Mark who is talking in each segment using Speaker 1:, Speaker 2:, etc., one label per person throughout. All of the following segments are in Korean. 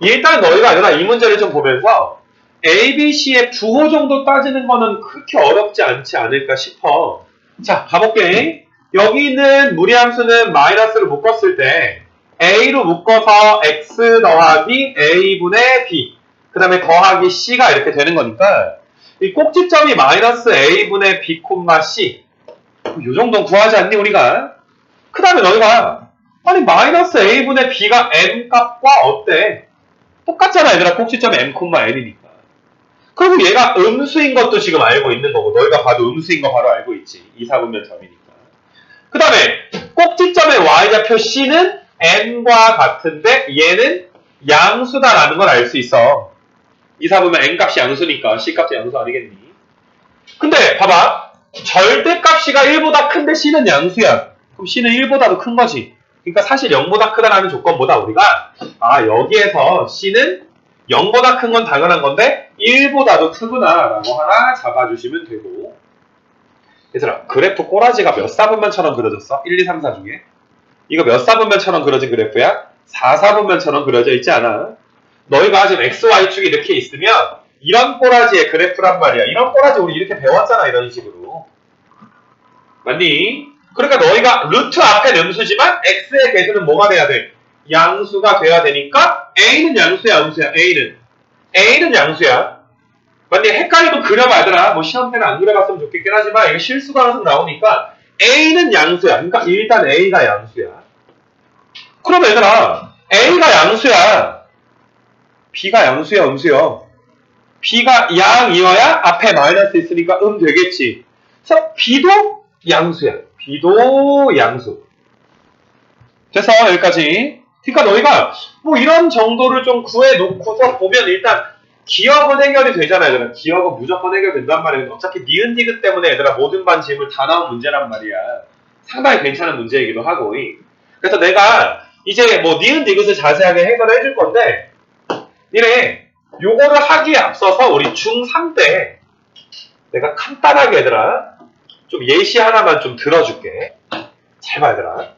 Speaker 1: 일단 너희가 아니라 이 문제를 좀 보면서 A, B, C의 부호 정도 따지는 거는 그렇게 어렵지 않지 않을까 싶어. 자, 가볼게. 여기 있는 무리함수는 마이너스를 묶었을 때 A로 묶어서 X 더하기 A분의 B 그 다음에 더하기 C가 이렇게 되는 거니까 이 꼭지점이 마이너스 A분의 B, C 이 정도 구하지 않니 우리가? 그 다음에 너희가 아니 마이너스 A분의 B가 M 값과 어때? 똑같잖아 얘들아. 꼭지점이 M, N이니까. 그리고 얘가 음수인 것도 지금 알고 있는 거고 너희가 봐도 음수인 거 바로 알고 있지. 이사분면 점이니까. 그 다음에 꼭지점의 y좌표 C는 n과 같은데 얘는 양수다라는 걸 알 수 있어. 이사분면 n값이 양수니까 C값이 양수 아니겠니? 근데 봐봐. 절대값이가 1보다 큰데 C는 양수야. 그럼 C는 1보다도 큰 거지 그러니까 사실 0보다 크다라는 조건보다 우리가 아 여기에서 C는 0보다 큰 건 당연한 건데 1보다도 크구나 라고 하나 잡아주시면 되고 얘들아 그래프 꼬라지가 몇 사분면처럼 그려졌어? 1, 2, 3, 4 중에 이거 몇 사분면처럼 그려진 그래프야? 4 사분면처럼 그려져 있지 않아? 너희가 지금 XY축이 이렇게 있으면 이런 꼬라지의 그래프란 말이야 이런 꼬라지 우리 이렇게 배웠잖아 이런 식으로 맞니? 그러니까 너희가 루트 앞에 음수지만 X의 개수는 뭐가 돼야 돼? 양수가 돼야 되니까 A는 양수야 음수야? A는. A는 양수야. 만약에 헷갈리면 그려봐 얘들아 뭐 시험 때는 안 그려봤으면 좋겠긴 하지만 이거 실수가 항상 나오니까 A는 양수야. 그러니까 일단 A가 양수야. 그럼 얘들아 A가 양수야. B가 양수야 음수야 B가 양이어야 앞에 마이너스 있으니까 음 되겠지. 그래서 B도 양수야 B도 양수. 돼서 여기까지. 그러니까 너희가 뭐 이런 정도를 좀 구해놓고서 보면 일단 기억은 해결이 되잖아 얘들아 기억은 무조건 해결된단 말이야 어차피 니은 디귿 때문에 얘들아 모든 반 질문 다 나온 문제란 말이야. 상당히 괜찮은 문제이기도 하고. 그래서 내가 이제 뭐 니은 디귿을 자세하게 해결해 줄 건데 니네 요거를 하기에 앞서서 우리 중3 때 내가 간단하게 얘들아 좀 예시 하나만 좀 들어줄게. 잘봐 얘들아.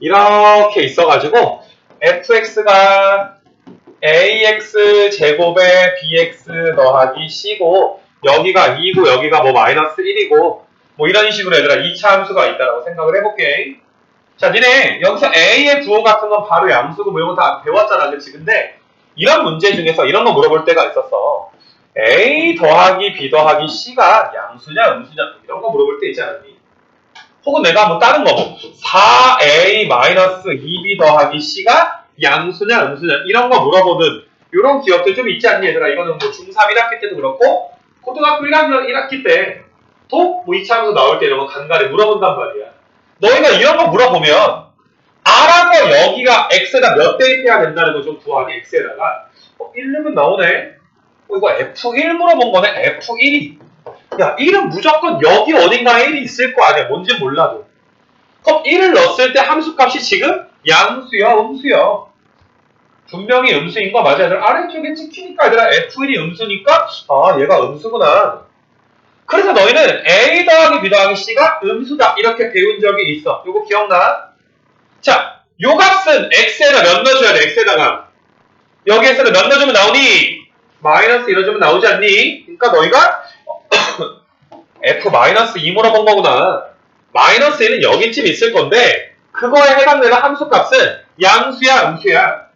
Speaker 1: 이렇게 있어가지고 fx가 ax 제곱에 bx 더하기 c고 여기가 2고 여기가 뭐 마이너스 1이고 뭐 이런 식으로 얘들아 2차 함수가 있다라고 생각을 해볼게. 자 니네 여기서 a의 부호 같은 건 바로 양수고 뭐 이런 거 다 배웠잖아 그치? 근데 이런 문제 중에서 이런 거 물어볼 때가 있었어 a 더하기 b 더하기 c가 양수냐 음수냐 이런 거 물어볼 때 있지 않았니 혹은 내가 뭐 다른 거 4a 마이너스 2b 더하기 c가 양수냐 음수냐 이런 거 물어보는 이런 기억들 좀 있지 않니 얘들아? 이거는 뭐 중3 1학기 때도 그렇고 고등학교 1학년 1학기 때도 뭐 2차함수 나올 때 이런 거 간간히 물어본단 말이야. 너희가 이런 거 물어보면 알아서 여기가 x에다 몇 대입해야 된다는 거 좀 구하니 x에다가 어, 1 넣으면 나오네. 어, 이거 f1 물어본 거네? F1이. 야 1은 무조건 여기 어딘가에 1이 있을 거 아니야. 뭔지 몰라도. 그럼 1을 넣었을 때 함수값이 지금 양수야 음수야? 분명히 음수인 거 맞아 얘들아 아래쪽에 찍히니까 얘들아 f1이 음수니까? 아 얘가 음수구나. 그래서 너희는 a 더하기 b 더하기 c가 음수다. 이렇게 배운 적이 있어. 요거 기억나? 자, 요 값은 x에다 몇 넣어줘야 돼? X에다가. 여기에서는 몇 넣어주면 나오니? 마이너스 1 넣어주면 나오지 않니? 그러니까 너희가 f 마이너스 2 물어본 거구나. 마이너스 1은 여기쯤 있을 건데 그거에 해당되는 함수 값은 양수야? 음수야.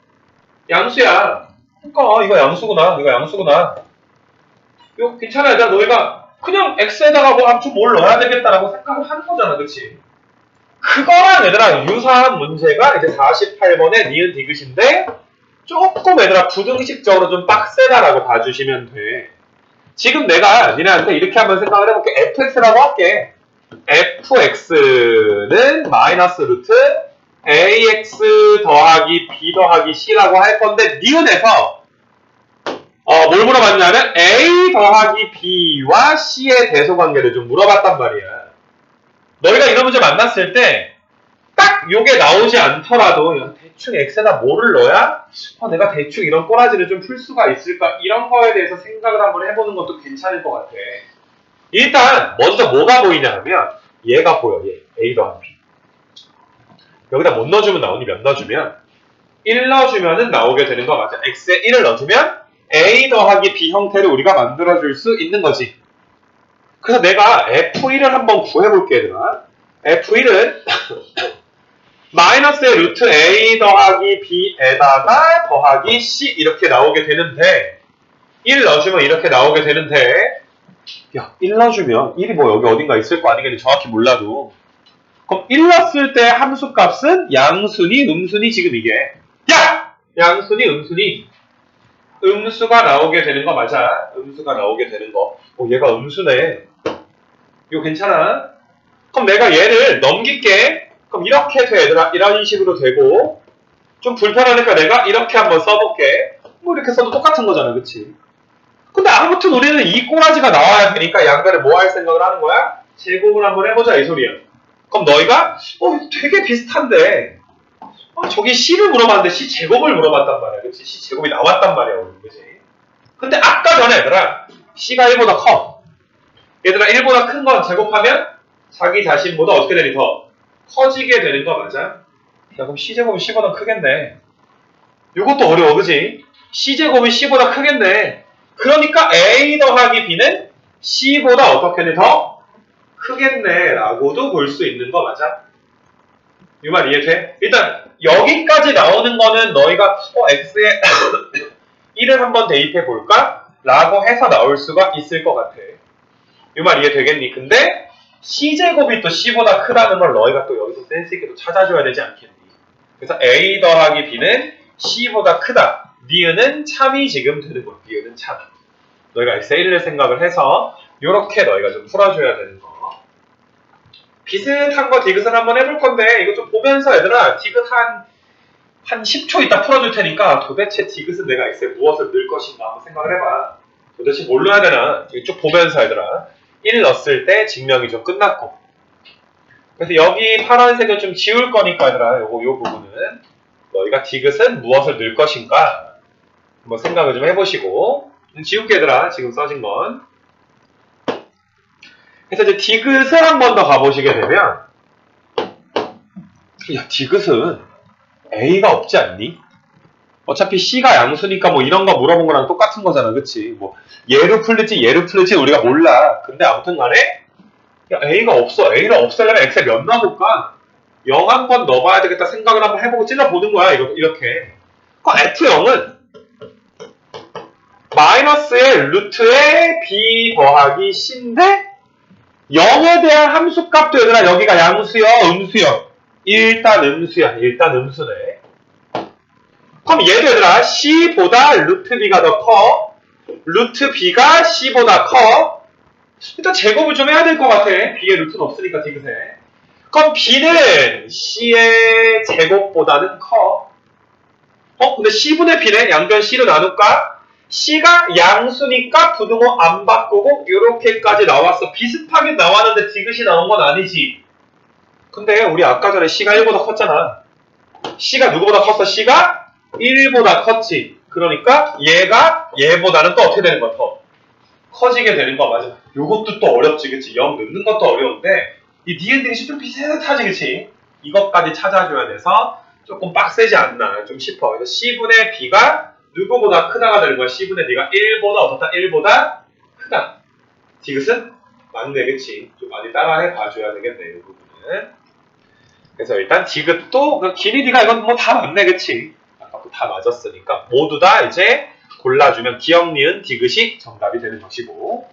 Speaker 1: 양수야. 그러니까 이거 양수구나. 이거 양수구나. 이거 괜찮아 얘들아. 너희가 그냥 x에다가 뭐 함수 뭘 넣어야 되겠다라고 생각을 하는 거잖아 그치? 그거랑 얘들아 유사한 문제가 이제 48번의 니은 디귿인데 조금 얘들아 부등식적으로 좀 빡세다라고 봐주시면 돼. 지금 내가 니네한테 이렇게 한번 생각을 해볼게. fx라고 할게. fx는 마이너스 루트 ax 더하기 b 더하기 c라고 할 건데 니은에서 어, 뭘 물어봤냐면 a 더하기 b와 c의 대소관계를 좀 물어봤단 말이야. 너희가 이런 문제 만났을 때 딱 요게 나오지 않더라도 야, 대충 x에다 뭐를 넣어야 어, 내가 대충 이런 꼬라지를 좀 풀 수가 있을까 이런 거에 대해서 생각을 한번 해보는 것도 괜찮을 것 같아 일단 먼저 뭐가 보이냐 하면 얘가 보여 얘 a 더하기 b 여기다 못 넣어주면 나오니 몇 넣어주면 1 넣어주면은 나오게 되는 거 맞아. x에 1을 넣어주면 a 더하기 b 형태를 우리가 만들어줄 수 있는 거지. 그래서 내가 f1을 한번 구해볼게 얘들아. f1은 마이너스의 루트 a 더하기 b에다가 더하기 c 이렇게 나오게 되는데 1 넣어주면 이렇게 나오게 되는데 야, 1 넣어주면 1이 뭐 여기 어딘가 있을 거 아니겠니? 정확히 몰라도. 그럼 1 넣었을 때 함수 값은 양순이, 음순이 지금 이게. 야! 양순이, 음순이. 음수가 나오게 되는 거 맞아. 음수가 나오게 되는 거. 어, 얘가 음수네. 이거 괜찮아? 그럼 내가 얘를 넘길게. 그럼 이렇게 돼, 얘들아. 이런 식으로 되고. 좀 불편하니까 내가 이렇게 한번 써볼게. 뭐 이렇게 써도 똑같은 거잖아, 그치? 근데 아무튼 우리는 이 꼬라지가 나와야 되니까 양가를 뭐할 생각을 하는 거야? 제곱을 한번 해보자 이 소리야. 그럼 너희가 어 되게 비슷한데 어, 저기 C를 물어봤는데 C 제곱을 물어봤단 말이야. 그치? C 제곱이 나왔단 말이야. 오늘, 그치? 근데 아까 전에 얘들아 C가 1보다 커. 얘들아 1보다 큰 건 제곱하면 자기 자신보다 어떻게 되니 더 커지게 되는 거 맞아? 야 그럼 C 제곱이 C보다 크겠네. 이것도 어려워 그치? C 제곱이 C보다 크겠네. 그러니까 A 더하기 B는 C보다 어떻게는 더 크겠네 라고도 볼 수 있는 거 맞아? 이 말 이해돼? 일단 여기까지 나오는 거는 너희가 어, X에 1을 한번 대입해 볼까? 라고 해서 나올 수가 있을 것 같아 이 말 이해되겠니? 근데 C제곱이 또 C보다 크다는 걸 너희가 또 여기서 센스있게 또 찾아줘야 되지 않겠니? 그래서 A 더하기 B는 C보다 크다 니은은 참이 지금 되는 거야. 니은은 참. 너희가 X1을 생각을 해서 이렇게 너희가 좀 풀어줘야 되는 거. 비슷한 거 디귿을 한번 해볼 건데 이거 좀 보면서 얘들아 디귿 한, 한 10초 있다 풀어줄 테니까 도대체 디귿은 내가 X에 무엇을 넣을 것인가 한번 생각을 해봐. 도대체 뭘 넣어야 되나 쭉 보면서 얘들아 1 넣었을 때 증명이 좀 끝났고. 그래서 여기 파란색을 좀 지울 거니까 얘들아 요거 요 부분은. 너희가 디귿은 무엇을 넣을 것인가? 한번 생각을 좀 해보시고. 좀 지울게 얘들아 지금 써진 건. 그래서 이제 디귿을 한 번 더 가보시게 되면 야 디귿은 A가 없지 않니? 어차피 C가 양수니까 뭐 이런 거 물어본 거랑 똑같은 거잖아 그치? 뭐 얘로 풀릴지 얘로 풀릴지 우리가 몰라 근데 아무튼 간에 야 A가 없어 A를 없애려면 X에 몇 넣어볼까? 0 한 번 넣어봐야 되겠다 생각을 한번 해보고 찔러보는 거야 이렇게. 그럼 F0은 마이너스의 루트의 b 더하기 c인데 0에 대한 함수값도 얘들아 여기가 양수여 음수여 일단 음수야 일단 음수네 그럼 얘들아 c보다 루트 b가 더 커 루트 b가 c보다 커 일단 제곱을 좀 해야 될 것 같아 b의 루트는 없으니까 디귿에 그럼 b는 c의 제곱보다는 커 어? 근데 c분의 b네 양변 c로 나눌까? C가 양수니까 부등호 안 바꾸고 이렇게까지 나왔어. 비슷하게 나왔는데 디귿이 나온 건 아니지. 근데 우리 아까 전에 C가 1보다 컸잖아. C가 누구보다 컸어? C가 1보다 컸지. 그러니까 얘가 얘보다는 또 어떻게 되는 거야? 더 커지게 되는 거 맞아. 요것도 또 어렵지, 그치? 0 넣는 것도 어려운데 이 니은들이 좀 비슷하지, 그치? 이것까지 찾아줘야 돼서 조금 빡세지 않나 좀 싶어. 그래서 C분의 B가 누구보다 크다가 되는 거야. C분의 D가 1보다 어떻다? 1보다 크다. 디귿은 맞네, 그치? 좀 많이 따라해 봐줘야 되겠네, 이 부분은. 그래서 일단 디귿도, 그 길이 D가 이건 뭐 다 맞네, 그치? 아까도 다 맞았으니까. 모두 다 이제 골라주면 기억, 니은, 디귿이 정답이 되는 것이고.